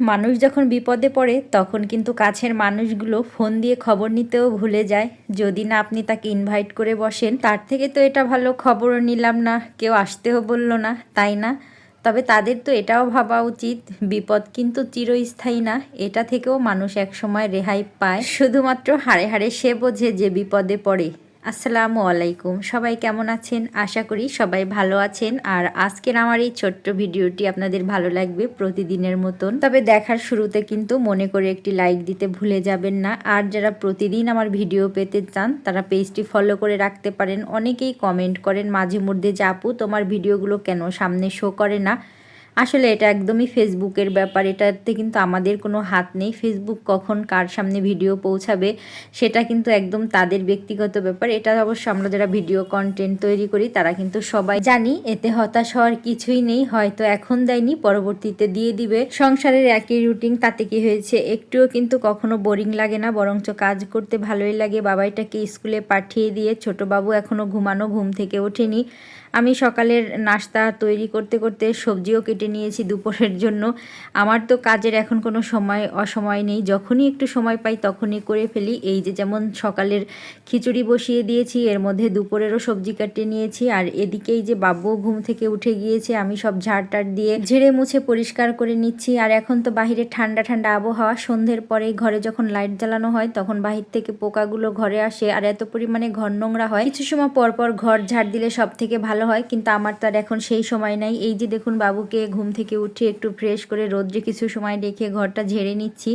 মানুষ যখন বিপদে পড়ে, তখন কিন্তু কাছের মানুষগুলো ফোন দিয়ে খবর নিতেও ভুলে যায়। যদি না আপনি তাকে ইনভাইট করে বসেন, তার থেকে তো এটা ভালো খবরও নিলাম না, কেউ আসতেও বলল না, তাই না? তবে তাদের তো এটাও ভাবা উচিত, বিপদ কিন্তু চিরস্থায়ী না, এটা থেকেও মানুষ একসময় রেহাই পায়। শুধুমাত্র হাড়ে হাড়ে সে বোঝে যে বিপদে পড়ে। আসসালামু আলাইকুম। সবাই কেমন আছেন? আশা করি সবাই ভালো আছেন। আর আজকের আমার এই ছোট্ট ভিডিওটি আপনাদের ভালো লাগবে প্রতিদিনের মতন। তবে দেখার শুরুতে কিন্তু মনে করে একটি লাইক দিতে ভুলে যাবেন না। আর যারা প্রতিদিন আমার ভিডিও পেতে চান, তারা পেজটি ফলো করে রাখতে পারেন। অনেকেই কমেন্ট করেন, মাঝে মধ্যে যে আপু তোমার ভিডিওগুলো কেন সামনে শো করে না? আসলে এটা একদমই ফেসবুকের ব্যাপার। এটাতে কিন্তু আমাদের কোনো হাত নেই। ফেসবুক কখন কার সামনে ভিডিও পৌঁছাবে, সেটা কিন্তু একদম তাদের ব্যক্তিগত ব্যাপার। এটা অবশ্য আমরা যারা ভিডিও কন্টেন্ট তৈরি করি, তারা কিন্তু সবাই জানি। এতে হতাশ হওয়ার কিছুই নেই। হয়তো এখন দেয়নি, পরবর্তীতে দিয়ে দিবে। সংসারের একই রুটিন তাতে কি হয়েছে? একটুও কিন্তু কখনো বোরিং লাগে না, বরঞ্চ কাজ করতে ভালোই লাগে। বাবাইটাকে স্কুলে পাঠিয়ে দিয়ে ছোট বাবু এখনও ঘুমানো ঘুম থেকে ওঠেনি। আমি সকালের নাস্তা তৈরি করতে করতে সবজিও কেটে নিয়েছি দুপুরের জন্য। আমার তো কাজের এখন কোনো সময়, অসময় নেই। যখনই একটু সময় পাই তখনই করে ফেলি। এই যে যেমন সকালের খিচুড়ি বসিয়ে দিয়েছি, এর মধ্যে দুপুরেরও সবজি কাটে নিয়েছি। আর এদিকেই যে বাবু ঘুম থেকে উঠে গিয়েছে, আমি সব ঝাড় ঝাড়টার দিয়ে ঝেড়ে মুছে পরিষ্কার করে নিচ্ছি। আর এখন তো বাহিরে ঠান্ডা ঠান্ডা আবহাওয়া। সন্ধ্যের পরে ঘরে যখন লাইট জ্বালানো হয় তখন বাহির থেকে পোকাগুলো ঘরে আসে। আর এত পরিমাণে ঘর নোংরা হয়। কিছু সময় পর পর ঘর ঝাড় দিলে সব থেকে ভালো হয়, কিন্তু আমার তো আর এখন সেই সময় নাই। এই যে দেখুন বাবুকে ঘুম থেকে উঠে একটু ফ্রেশ করে রোদ্রে কিছু সময় রেখে ঘরটা ঝেড়ে নিচ্ছি।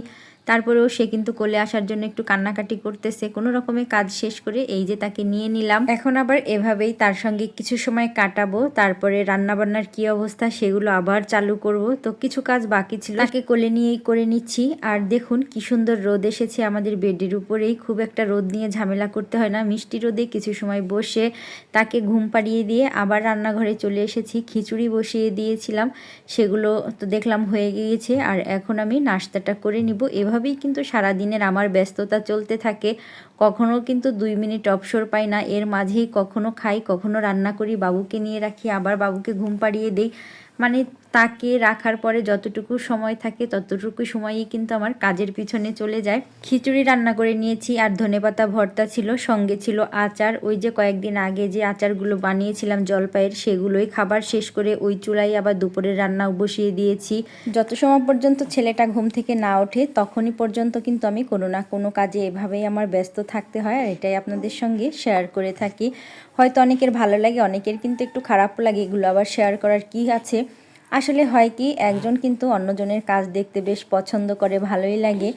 তারপরেও সে কিন্তু কোলে আসার জন্য একটু কান্নাকাটি করতেছে। কোনো রকমের কাজ শেষ করে এই যে তাকে নিয়ে নিলাম। এখন আবার এভাবেই তার সঙ্গে কিছু সময় কাটাবো, তারপরে রান্নাবান্নার কি অবস্থা সেগুলো আবার চালু করব। তো কিছু কাজ বাকি ছিল। তাকে কোলে নিয়েই করে নিচ্ছি। আর দেখুন কি সুন্দর রোদ এসেছে আমাদের বেডের উপরেই। খুব একটা রোদ নিয়ে ঝামেলা করতে হয় না। মিষ্টি রোদে কিছু সময় বসে তাকে ঘুম পাড়িয়ে দিয়ে আবার রান্নাঘরে চলে এসেছি। খিচুড়ি বসিয়ে দিয়েছিলাম। সেগুলো তো দেখলাম হয়ে গিয়েছে। আর এখন আমি নাস্তাটা করে নিব। এভাবে এভাবেই কিন্তু সারাদিনের আমার ব্যস্ততা চলতে থাকে। কখনো কিন্তু দুই মিনিট অবসর পাই না। এর মাঝেই কখনো খাই, কখনো রান্না করি, বাবুকে নিয়ে রাখি, আবার বাবুকে ঘুম পাড়িয়ে দিই। মানে তাকে রাখার পরে যতটুকু সময় থাকে ততটুকু সময়ই কিন্তু আমার কাজের পিছনে চলে যায়। খিচুড়ি রান্না করে নিয়েছি, আর ধনেপাতা ভর্তা ছিল, সঙ্গে ছিল আচার। ওই যে কয়েকদিন আগে যে আচারগুলো বানিয়েছিলাম জলপাইয়ের, সেগুলোই খাবার শেষ করে ওই চুলাই আবার দুপুরের রান্না বসিয়ে দিয়েছি। যত সময় পর্যন্ত ছেলেটা ঘুম থেকে না ওঠে, তখনই পর্যন্ত কিন্তু আমি কোনো না কোনো কাজে এভাবেই আমার ব্যস্ত থাকতে হয় আর এটাই আপনাদের সঙ্গে শেয়ার করে থাকি। হয়তো অনেকের ভালো লাগে, অনেকের কিন্তু একটু খারাপ লাগে, এগুলো আবার শেয়ার করার কি আছে? আসলে হয় কি, একজন কিন্তু অন্যজনের কাজ দেখতে বেশ পছন্দ করে, ভালোই লাগে।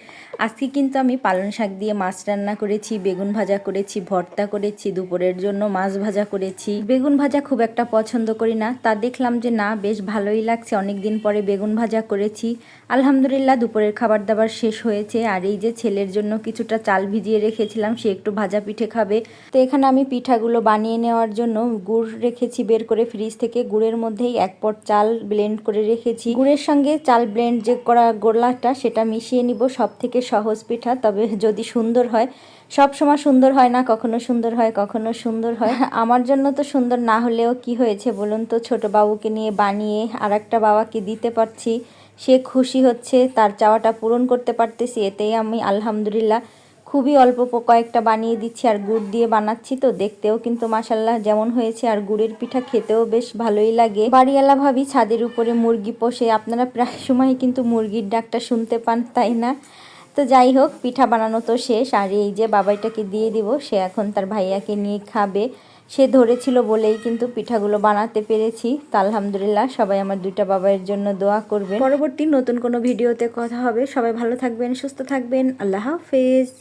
আজকে কিন্তু আমি পালং শাক দিয়ে মাছ রান্না করেছি, বেগুন ভাজা করেছি, ভর্তা করেছি, দুপুরের জন্য মাছ ভাজা করেছি। বেগুন ভাজা খুব একটা পছন্দ করি না, তা দেখলাম যে না, বেশ ভালোই লাগছে। অনেক দিন পরে বেগুন ভাজা করেছি। আলহামদুলিল্লাহ, দুপুরের খাবার দাবার শেষ হয়েছে। আর এই যে ছেলের জন্য কিছুটা চাল ভিজিয়ে রেখেছিলাম, সে একটু ভাজা পিঠে খাবে। তো এখানে আমি পিঠাগুলো বানিয়ে নেওয়ার জন্য গুড় রেখেছি, বের করে ফ্রিজ থেকে। গুড়ের মধ্যেই এক পট চাল ব্লেন্ড করে রেখেছি। গুড়ের সঙ্গে চাল ব্লেন্ড যে করা গোলাটা সেটা মিশিয়ে নিব। সব থেকে সহজ পিঠা, তবে যদি সুন্দর হয়, সব সময় সুন্দর হয় না, কখনো সুন্দর হয়, কখনো সুন্দর হয়। আমার জন্য তো সুন্দর না হলেও কি হয়েছে বলুন তো? ছোট বাবুকে নিয়ে বানিয়ে আর একটা বাবাকে দিতে পারছি। সে খুশি হচ্ছে, তার চাওয়াটা পূরণ করতে পারতেছি, এতেই আমি আলহামদুলিল্লাহ খুবই অল্প কয়েকটা বানিয়ে দিচ্ছি আর গুড় দিয়ে বানাচ্ছি তো দেখতেও কিন্তু মাসাল্লাহ যেমন হয়েছে আর গুড়ের পিঠা খেতেও বেশ ভালোই লাগে। বাড়িওয়ালা ভাবি ছাদের উপরে মুরগি পোষে, আপনারা প্রায় সময় কিন্তু মুরগির ডাকটা শুনতে পান, তাই না? তো যাই হোক, পিঠা বানানো তো শেষ, আর এই যে বাবাইটাকে দিয়ে দিব, সে এখন তার ভাইয়াকে নিয়ে খাবে। সে ধরেছিল বলেই কিন্তু পিঠাগুলো বানাতে পেরেছি। তা আলহামদুলিল্লাহ, সবাই আমার দুইটা বাবাইয়ের জন্য দোয়া করবে পরবর্তী নতুন কোনো ভিডিওতে কথা হবে। সবাই ভালো থাকবেন, সুস্থ থাকবেন। আল্লাহ হাফেজ।